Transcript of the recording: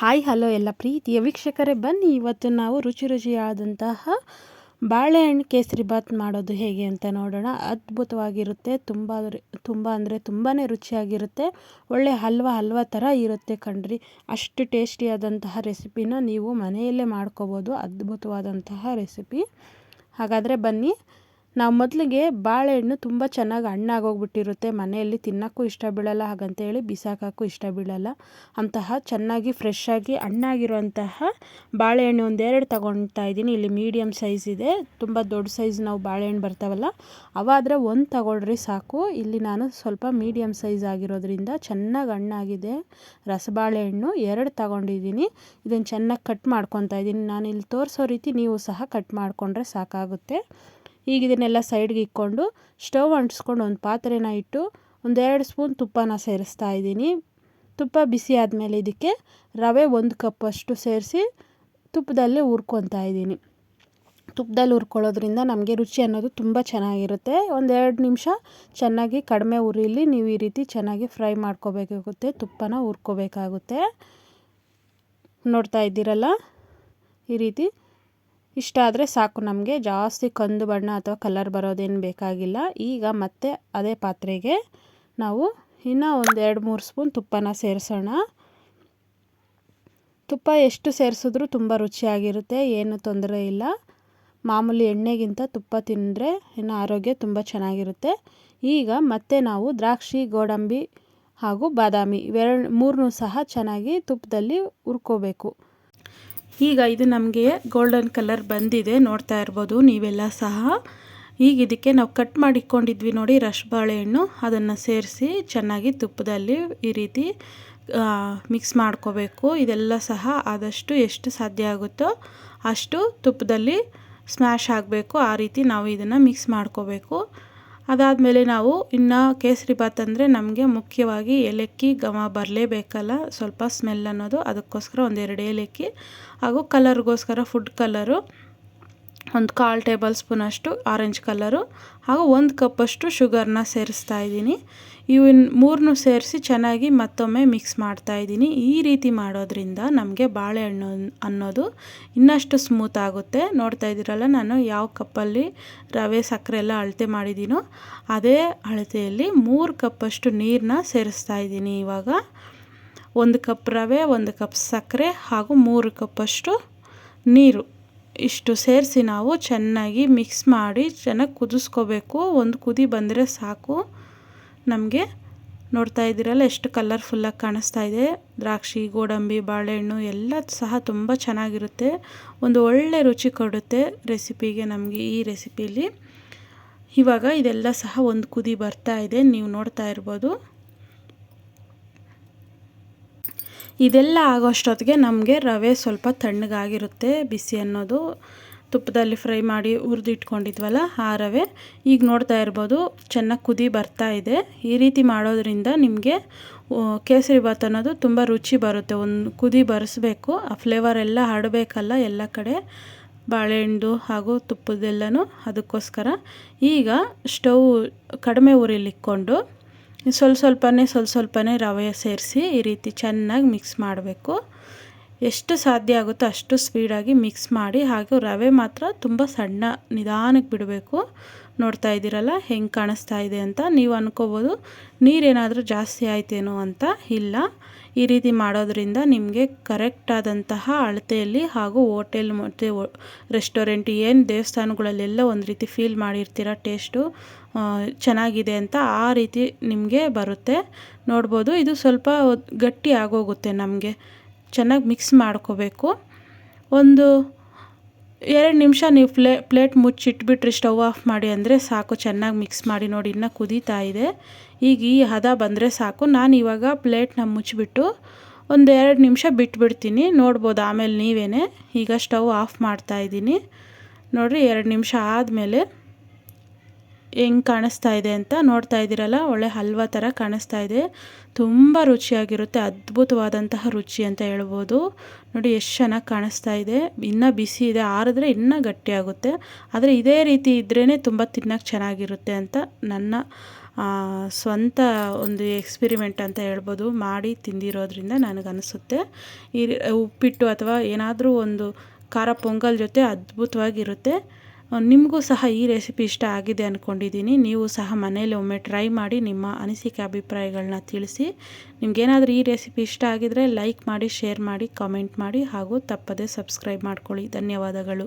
Hi, hello ಎಲ್ಲ ಪ್ರೀತಿಯ ವೀಕ್ಷಕರೇ, ಬನ್ನಿ ಇವತ್ತು ನಾವು ರುಚಿ ರುಚಿಯಾದಂತಹ ಬಾಳೆಹಣ್ಣು ಕೇಸರಿ ಬಾತ್ ಮಾಡೋದು ಹೇಗೆ ಅಂತ ನೋಡೋಣ. ಅದ್ಭುತವಾಗಿರುತ್ತೆ, ತುಂಬ ತುಂಬ ಅಂದರೆ ತುಂಬಾ ರುಚಿಯಾಗಿರುತ್ತೆ. ಒಳ್ಳೆ ಹಲ್ವ ಹಲ್ವ ಥರ ಇರುತ್ತೆ ಕಣ್ರಿ. ಅಷ್ಟು ಟೇಸ್ಟಿಯಾದಂತಹ ರೆಸಿಪಿನ ನೀವು ಮನೆಯಲ್ಲೇ ಮಾಡ್ಕೋಬೋದು, ಅದ್ಭುತವಾದಂತಹ ರೆಸಿಪಿ. ಹಾಗಾದರೆ ಬನ್ನಿ ನಾವು ಮೊದಲಿಗೆ ಬಾಳೆಹಣ್ಣು ತುಂಬ ಚೆನ್ನಾಗಿ ಹಣ್ಣಾಗೋಗ್ಬಿಟ್ಟಿರುತ್ತೆ. ಮನೆಯಲ್ಲಿ ತಿನ್ನೋಕ್ಕೂ ಇಷ್ಟ ಬೀಳಲ್ಲ, ಹಾಗಂತೇಳಿ ಬಿಸಾಕೋಕ್ಕೂ ಇಷ್ಟ ಬೀಳಲ್ಲ. ಅಂತಹ ಚೆನ್ನಾಗಿ ಫ್ರೆಶ್ ಆಗಿ ಹಣ್ಣಾಗಿರುವಂತಹ ಬಾಳೆಹಣ್ಣು ಒಂದೆರಡು ತಗೊಳ್ತಾ ಇದ್ದೀನಿ. ಇಲ್ಲಿ ಮೀಡಿಯಮ್ ಸೈಜ್ ಇದೆ. ತುಂಬ ದೊಡ್ಡ ಸೈಜ್ ನಾವು ಬಾಳೆಹಣ್ಣು ಬರ್ತಾವಲ್ಲ, ಅವಾದರೆ ಒಂದು ತಗೊಳ್ರಿ ಸಾಕು. ಇಲ್ಲಿ ನಾನು ಸ್ವಲ್ಪ ಮೀಡಿಯಮ್ ಸೈಜ್ ಆಗಿರೋದ್ರಿಂದ ಚೆನ್ನಾಗಿ ಹಣ್ಣಾಗಿದೆ ರಸಬಾಳೆಹಣ್ಣು, ಎರಡು ತಗೊಂಡಿದ್ದೀನಿ. ಇದನ್ನು ಚೆನ್ನಾಗಿ ಕಟ್ ಮಾಡ್ಕೊತಾ ಇದ್ದೀನಿ. ನಾನು ಇಲ್ಲಿ ತೋರಿಸೋ ರೀತಿ ನೀವು ಸಹ ಕಟ್ ಮಾಡಿಕೊಂಡ್ರೆ ಸಾಕಾಗುತ್ತೆ. ಈಗ ಇದನ್ನೆಲ್ಲ ಸೈಡ್ಗೆ ಇಕ್ಕೊಂಡು ಸ್ಟವ್ ಅಂಟಿಸ್ಕೊಂಡು ಒಂದು ಪಾತ್ರೆನ ಇಟ್ಟು ಒಂದೆರಡು ಸ್ಪೂನ್ ತುಪ್ಪನ ಸೇರಿಸ್ತಾ ಇದ್ದೀನಿ. ತುಪ್ಪ ಬಿಸಿ ಆದಮೇಲೆ ಇದಕ್ಕೆ ರವೆ ಒಂದು ಕಪ್ಪಷ್ಟು ಸೇರಿಸಿ ತುಪ್ಪದಲ್ಲೇ ಹುರ್ಕೊತಾ ಇದ್ದೀನಿ. ತುಪ್ಪದಲ್ಲಿ ಹುರ್ಕೊಳ್ಳೋದ್ರಿಂದ ನಮಗೆ ರುಚಿ ಅನ್ನೋದು ತುಂಬ ಚೆನ್ನಾಗಿರುತ್ತೆ. ಒಂದೆರಡು ನಿಮಿಷ ಚೆನ್ನಾಗಿ ಕಡಿಮೆ ಉರಿಲಿ ನೀವು ಈ ರೀತಿ ಚೆನ್ನಾಗಿ ಫ್ರೈ ಮಾಡ್ಕೋಬೇಕಾಗುತ್ತೆ, ತುಪ್ಪನ ಹುರ್ಕೋಬೇಕಾಗುತ್ತೆ. ನೋಡ್ತಾ ಇದ್ದೀರಲ್ಲ? ಈ ರೀತಿ ಇಷ್ಟ ಆದರೆ ಸಾಕು. ನಮಗೆ ಜಾಸ್ತಿ ಕಂದು ಬಣ್ಣ ಅಥವಾ ಕಲರ್ ಬರೋದೇನು ಬೇಕಾಗಿಲ್ಲ. ಈಗ ಮತ್ತೆ ಅದೇ ಪಾತ್ರೆಗೆ ನಾವು ಇನ್ನೂ ಒಂದು ಎರಡು, ಮೂರು ಸ್ಪೂನ್ ತುಪ್ಪನ ಸೇರಿಸೋಣ. ತುಪ್ಪ ಎಷ್ಟು ಸೇರಿಸಿದ್ರೂ ತುಂಬ ರುಚಿಯಾಗಿರುತ್ತೆ, ಏನು ತೊಂದರೆ ಇಲ್ಲ. ಮಾಮೂಲಿ ಎಣ್ಣೆಗಿಂತ ತುಪ್ಪ ತಿಂದರೆ ಇನ್ನು ಆರೋಗ್ಯ ತುಂಬ ಚೆನ್ನಾಗಿರುತ್ತೆ. ಈಗ ಮತ್ತೆ ನಾವು ದ್ರಾಕ್ಷಿ, ಗೋಡಂಬಿ ಹಾಗೂ ಬಾದಾಮಿ ಇವೆರಡು ಮೂರನ್ನೂ ಸಹ ಚೆನ್ನಾಗಿ ತುಪ್ಪದಲ್ಲಿ ಹುರ್ಕೋಬೇಕು. ಈಗ ಇದು ನಮಗೆ ಗೋಲ್ಡನ್ ಕಲರ್ ಬಂದಿದೆ, ನೋಡ್ತಾ ಇರ್ಬೋದು ನೀವೆಲ್ಲ ಸಹ. ಈಗ ಇದಕ್ಕೆ ನಾವು ಕಟ್ ಮಾಡಿಕೊಂಡಿದ್ವಿ ನೋಡಿ ರಶ್ ಬಾಳೆಹಣ್ಣು. ಅದನ್ನು ಸೇರಿಸಿ ಚೆನ್ನಾಗಿ ತುಪ್ಪದಲ್ಲಿ ಈ ರೀತಿ ಮಿಕ್ಸ್ ಮಾಡ್ಕೋಬೇಕು. ಇದೆಲ್ಲ ಸಹ ಆದಷ್ಟು ಎಷ್ಟು ಸಾಧ್ಯ ಆಗುತ್ತೋ ಅಷ್ಟು ತುಪ್ಪದಲ್ಲಿ ಸ್ಮ್ಯಾಶ್ ಆಗಬೇಕು. ಆ ರೀತಿ ನಾವು ಇದನ್ನು ಮಿಕ್ಸ್ ಮಾಡ್ಕೋಬೇಕು. ಅದಾದಮೇಲೆ ನಾವು ಇನ್ನು ಕೇಸರಿ ಬಾತ್ ಅಂದರೆ ನಮಗೆ ಮುಖ್ಯವಾಗಿ ಏಲಕ್ಕಿ ಘಮ ಬರಲೇಬೇಕಲ್ಲ, ಸ್ವಲ್ಪ ಸ್ಮೆಲ್ ಅನ್ನೋದು ಅದಕ್ಕೋಸ್ಕರ ಒಂದೆರಡು ಏಲಕ್ಕಿ ಹಾಗೂ ಕಲರ್ಗೋಸ್ಕರ ಫುಡ್ ಕಲರು ಒಂದು ಕಾಲು ಟೇಬಲ್ ಸ್ಪೂನಷ್ಟು ಆರೆಂಜ್ ಕಲರು ಹಾಗೂ ಒಂದು ಕಪ್ಪಷ್ಟು ಶುಗರ್ನ ಸೇರಿಸ್ತಾ ಇದ್ದೀನಿ. ಇವನ್ ಮೂರನ್ನೂ ಸೇರಿಸಿ ಚೆನ್ನಾಗಿ ಮತ್ತೊಮ್ಮೆ ಮಿಕ್ಸ್ ಮಾಡ್ತಾ ಇದ್ದೀನಿ. ಈ ರೀತಿ ಮಾಡೋದ್ರಿಂದ ನಮಗೆ ಬಾಳೆಹಣ್ಣು ಅನ್ನೋದು ಇನ್ನಷ್ಟು ಸ್ಮೂತ್ ಆಗುತ್ತೆ. ನೋಡ್ತಾ ಇದ್ದೀರಲ್ಲ ನಾನು ಯಾವ ಕಪ್ಪಲ್ಲಿ ರವೆ, ಸಕ್ಕರೆ ಎಲ್ಲ ಅಳತೆ ಮಾಡಿದ್ದೀನೋ ಅದೇ ಅಳತೆಯಲ್ಲಿ ಮೂರು ಕಪ್ಪಷ್ಟು ನೀರನ್ನ ಸೇರಿಸ್ತಾ ಇದ್ದೀನಿ ಇವಾಗ. ಒಂದು ಕಪ್ ರವೆ, ಒಂದು ಕಪ್ ಸಕ್ಕರೆ ಹಾಗೂ ಮೂರು ಕಪ್ಪಷ್ಟು ನೀರು. ಇಷ್ಟು ಸೇರಿಸಿ ನಾವು ಚೆನ್ನಾಗಿ ಮಿಕ್ಸ್ ಮಾಡಿ ಚೆನ್ನಾಗಿ ಕುದಿಸ್ಕೋಬೇಕು. ಒಂದು ಕುದಿ ಬಂದರೆ ಸಾಕು. ನಮಗೆ ನೋಡ್ತಾ ಇದ್ದೀರಲ್ಲ ಎಷ್ಟು ಕಲರ್ಫುಲ್ಲಾಗಿ ಕಾಣಿಸ್ತಾ ಇದೆ. ದ್ರಾಕ್ಷಿ, ಗೋಡಂಬಿ, ಬಾಳೆಹಣ್ಣು ಎಲ್ಲ ಸಹ ತುಂಬ ಚೆನ್ನಾಗಿರುತ್ತೆ. ಒಂದು ಒಳ್ಳೆ ರುಚಿ ಕೊಡುತ್ತೆ ರೆಸಿಪಿಗೆ ನಮಗೆ ಈ ರೆಸಿಪಿಲಿ ಇವಾಗ ಇದೆಲ್ಲ ಸಹ ಒಂದು ಕುದಿ ಬರ್ತಾ ಇದೆ. ನೀವು ನೋಡ್ತಾ ಇರ್ಬೋದು. ಇದೆಲ್ಲ ಆಗೋಷ್ಟೊತ್ತಿಗೆ ನಮಗೆ ರವೆ ಸ್ವಲ್ಪ ತಣ್ಣಗಾಗಿರುತ್ತೆ ಬಿಸಿ ಅನ್ನೋದು. ತುಪ್ಪದಲ್ಲಿ ಫ್ರೈ ಮಾಡಿ ಹುರಿದಿಟ್ಕೊಂಡಿದ್ವಲ್ಲ ಆ ರವೆ. ಈಗ ನೋಡ್ತಾ ಇರ್ಬೋದು ಚೆನ್ನಾಗಿ ಕುದಿ ಬರ್ತಾ ಇದೆ. ಈ ರೀತಿ ಮಾಡೋದ್ರಿಂದ ನಿಮಗೆ ಕೇಸರಿ ಭಾತ್ ಅನ್ನೋದು ತುಂಬ ರುಚಿ ಬರುತ್ತೆ. ಒಂದು ಕುದಿ ಬರೆಸ್ಬೇಕು, ಆ ಫ್ಲೇವರ್ ಎಲ್ಲ ಹರಡಬೇಕಲ್ಲ ಎಲ್ಲ ಕಡೆ. ಬಾಳೆಹಣ್ಣು ಹಾಗೂ ತುಪ್ಪದೆಲ್ಲನೂ ಅದಕ್ಕೋಸ್ಕರ. ಈಗ ಸ್ಟವ್ ಕಡಿಮೆ ಉರಿಲಿಕ್ಕೊಂಡು ಸ್ವಲ್ಪ ಸ್ವಲ್ಪನೇ ಸ್ವಲ್ಪ ಸ್ವಲ್ಪನೇ ರವೆ ಸೇರಿಸಿ ಈ ರೀತಿ ಚೆನ್ನಾಗಿ ಮಿಕ್ಸ್ ಮಾಡಬೇಕು. ಎಷ್ಟು ಸಾಧ್ಯ ಆಗುತ್ತೋ ಅಷ್ಟು ಸ್ಪೀಡಾಗಿ ಮಿಕ್ಸ್ ಮಾಡಿ ಹಾಗೂ ರವೆ ಮಾತ್ರ ತುಂಬ ಸಣ್ಣ ನಿಧಾನಕ್ಕೆ ಬಿಡಬೇಕು. ನೋಡ್ತಾ ಇದ್ದೀರಲ್ಲ, ಹೆಂಗೆ ಕಾಣಿಸ್ತಾ ಇದೆ ಅಂತ. ನೀವು ಅನ್ಕೋಬೋದು, ನೀರೇನಾದರೂ ಜಾಸ್ತಿ ಆಯ್ತೇನೋ ಅಂತ. ಇಲ್ಲ. ಈ ರೀತಿ ಮಾಡೋದ್ರಿಂದ ನಿಮಗೆ ಕರೆಕ್ಟ್ ಆದಂತಹ ಅಳತೆಯಲ್ಲಿ ಹಾಗೂ ಹೋಟೆಲ್ ಮತ್ತು ರೆಸ್ಟೋರೆಂಟ್ ಏನು ದೇವಸ್ಥಾನಗಳಲ್ಲೆಲ್ಲ ಒಂದು ರೀತಿ ಫೀಲ್ ಮಾಡಿರ್ತೀರ ಟೇಸ್ಟು ಚೆನ್ನಾಗಿದೆ ಅಂತ ಆ ರೀತಿ ನಿಮಗೆ ಬರುತ್ತೆ. ನೋಡ್ಬೋದು ಇದು ಸ್ವಲ್ಪ ಗಟ್ಟಿ ಆಗೋಗುತ್ತೆ ನಮಗೆ. ಚೆನ್ನಾಗಿ ಮಿಕ್ಸ್ ಮಾಡ್ಕೋಬೇಕು. ಒಂದು ಎರಡು ನಿಮಿಷ ನೀವು ಪ್ಲೇ, ಪ್ಲೇಟ್ ಮುಚ್ಚಿಟ್ಬಿಟ್ರಿ ಸ್ಟವ್ ಆಫ್ ಮಾಡಿ ಅಂದರೆ ಸಾಕು, ಚೆನ್ನಾಗಿ ಮಿಕ್ಸ್ ಮಾಡಿ ನೋಡಿ, ಇನ್ನೂ ಕುದೀತಾ ಇದೆ. ಈಗ ಈ ಹದ ಬಂದರೆ ಸಾಕು. ನಾನು ಇವಾಗ ಪ್ಲೇಟ್ನ ಮುಚ್ಚಿಬಿಟ್ಟು ಒಂದು ಎರಡು ನಿಮಿಷ ಬಿಟ್ಬಿಡ್ತೀನಿ. ನೋಡ್ಬೋದು, ಆಮೇಲೆ ನೀವೇ ಈಗ ಸ್ಟವ್ ಆಫ್ ಮಾಡ್ತಾ ಇದ್ದೀನಿ. ನೋಡಿರಿ, ಎರಡು ನಿಮಿಷ ಆದಮೇಲೆ ಹೆಂಗೆ ಕಾಣಿಸ್ತಾ ಇದೆ ಅಂತ ನೋಡ್ತಾ ಇದ್ದೀರಲ್ಲ? ಒಳ್ಳೆ ಹಲ್ವಾ ಥರ ಕಾಣಿಸ್ತಾ ಇದೆ. ತುಂಬ ರುಚಿಯಾಗಿರುತ್ತೆ. ಅದ್ಭುತವಾದಂತಹ ರುಚಿ ಅಂತ ಹೇಳ್ಬೋದು. ನೋಡಿ, ಎಷ್ಟು ಚೆನ್ನಾಗಿ ಕಾಣಿಸ್ತಾ ಇದೆ. ಇನ್ನೂ ಬಿಸಿ ಇದೆ. ಆರಿದ್ರೆ ಇನ್ನೂ ಗಟ್ಟಿಯಾಗುತ್ತೆ ಆದರೆ ಇದೇ ರೀತಿ ಇದ್ರೇ ತುಂಬ ತಿನ್ನೋಕ್ಕೆ ಚೆನ್ನಾಗಿರುತ್ತೆ ಅಂತ ನನ್ನ ಸ್ವಂತ ಒಂದು ಎಕ್ಸ್ಪಿರಿಮೆಂಟ್ ಅಂತ ಹೇಳ್ಬೋದು. ಮಾಡಿ ತಿಂದಿರೋದ್ರಿಂದ ನನಗನ್ನಿಸುತ್ತೆ ಈ ಉಪ್ಪಿಟ್ಟು ಅಥವಾ ಏನಾದರೂ ಒಂದು ಖಾರ, ಪೊಂಗಲ್ ಜೊತೆ ಅದ್ಭುತವಾಗಿರುತ್ತೆ. ನಿಮಗೂ ಸಹ ಈ ರೆಸಿಪಿ ಇಷ್ಟ ಆಗಿದೆ ಅಂದ್ಕೊಂಡಿದ್ದೀನಿ ನೀವು ಸಹ ಮನೇಲಿ ಒಮ್ಮೆ ಟ್ರೈ ಮಾಡಿ ನಿಮ್ಮ ಅನಿಸಿಕೆ ಅಭಿಪ್ರಾಯಗಳನ್ನ ತಿಳಿಸಿ. ನಿಮಗೇನಾದರೂ ಈ ರೆಸಿಪಿ ಇಷ್ಟ ಆಗಿದರೆ ಲೈಕ್ ಮಾಡಿ ಶೇರ್ ಮಾಡಿ ಕಾಮೆಂಟ್ ಮಾಡಿ ಹಾಗೂ ತಪ್ಪದೆ ಸಬ್ಸ್ಕ್ರೈಬ್ ಮಾಡ್ಕೊಳ್ಳಿ. ಧನ್ಯವಾದಗಳು.